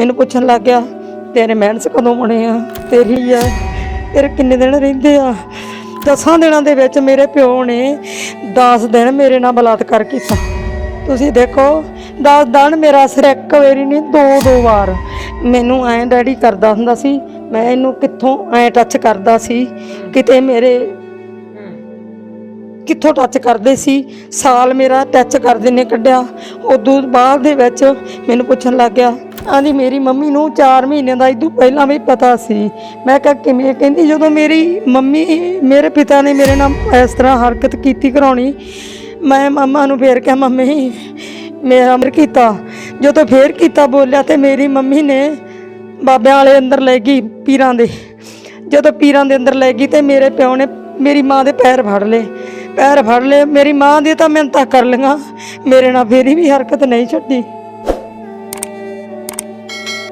ਮੈਨੂੰ ਪੁੱਛਣ ਲੱਗ ਗਿਆ, ਤੇਰੇ ਮਹਿਨਸ ਕਦੋਂ ਬਣੇ ਆ? ਤੇਰੀ ਆ, ਤੇਰੇ ਕਿੰਨੇ ਦਿਨ ਰਹਿੰਦੇ ਆ? ਦਸਾਂ ਦਿਨਾਂ ਦੇ ਵਿੱਚ ਮੇਰੇ ਪਿਓ ਨੇ 10 ਦਿਨ ਮੇਰੇ ਨਾਲ ਬਲਾਤਕਾਰ ਕੀਤਾ। ਤੁਸੀਂ ਦੇਖੋ 10 ਦਿਨ ਮੇਰਾ ਸਿਰ ਇੱਕ ਵਾਰੀ ਨਹੀਂ, ਦੋ ਦੋ ਵਾਰ। ਮੈਨੂੰ ਐਂ ਡੈਡੀ ਕਰਦਾ ਹੁੰਦਾ ਸੀ, ਮੈਂ ਇਹਨੂੰ ਕਿੱਥੋਂ ਐਂ ਟੱਚ ਕਰਦਾ ਸੀ, ਕਿਤੇ ਮੇਰੇ ਕਿੱਥੋਂ ਟੱਚ ਕਰਦੇ ਸੀ, ਸਾਲ ਮੇਰਾ ਟੱਚ ਕਰਦੇ ਨੇ ਕੱਢਿਆ। ਉਦੋਂ ਬਾਅਦ ਦੇ ਵਿੱਚ ਮੈਨੂੰ ਪੁੱਛਣ ਲੱਗ ਗਿਆ ਆਂਦੀ, ਮੇਰੀ ਮੰਮੀ ਨੂੰ 4 ਮਹੀਨਿਆਂ ਦਾ ਇਦੋਂ ਪਹਿਲਾਂ ਵੀ ਪਤਾ ਸੀ। ਮੈਂ ਕਿਹਾ, ਕਿਵੇਂ? ਕਹਿੰਦੀ, ਜਦੋਂ ਮੇਰੀ ਮੰਮੀ, ਮੇਰੇ ਪਿਤਾ ਨੇ ਮੇਰੇ ਨਾਲ ਇਸ ਤਰ੍ਹਾਂ ਹਰਕਤ ਕੀਤੀ ਕਰਾਉਣੀ, ਮੈਂ ਮੰਮਾ ਨੂੰ ਫੇਰ ਕਿਹਾ, ਮੰਮੀ, ਮੇਰਾ ਅਮਰ ਕੀਤਾ। ਜਦੋਂ ਫੇਰ ਕੀਤਾ ਬੋਲਿਆ ਤੇ ਮੇਰੀ ਮੰਮੀ ਨੇ ਬਾਬਿਆਂ ਵਾਲੇ ਅੰਦਰ ਲੈ ਗਈ ਪੀਰਾਂ ਦੇ। ਜਦੋਂ ਪੀਰਾਂ ਦੇ ਅੰਦਰ ਲੈ ਗਈ ਤੇ ਮੇਰੇ ਪਿਓ ਨੇ ਮੇਰੀ ਮਾਂ ਦੇ ਪੈਰ ਫੜ ਲਏ। ਪੈਰ ਫੜ ਲਏ, ਮੇਰੀ ਮਾਂ ਦੀ ਤਾਂ ਮਿਹਨਤਾਂ ਕਰ ਲਈਆਂ। ਮੇਰੇ ਨਾਲ ਫੇਰੀ ਵੀ ਹਰਕਤ ਨਹੀਂ ਛੱਡੀ।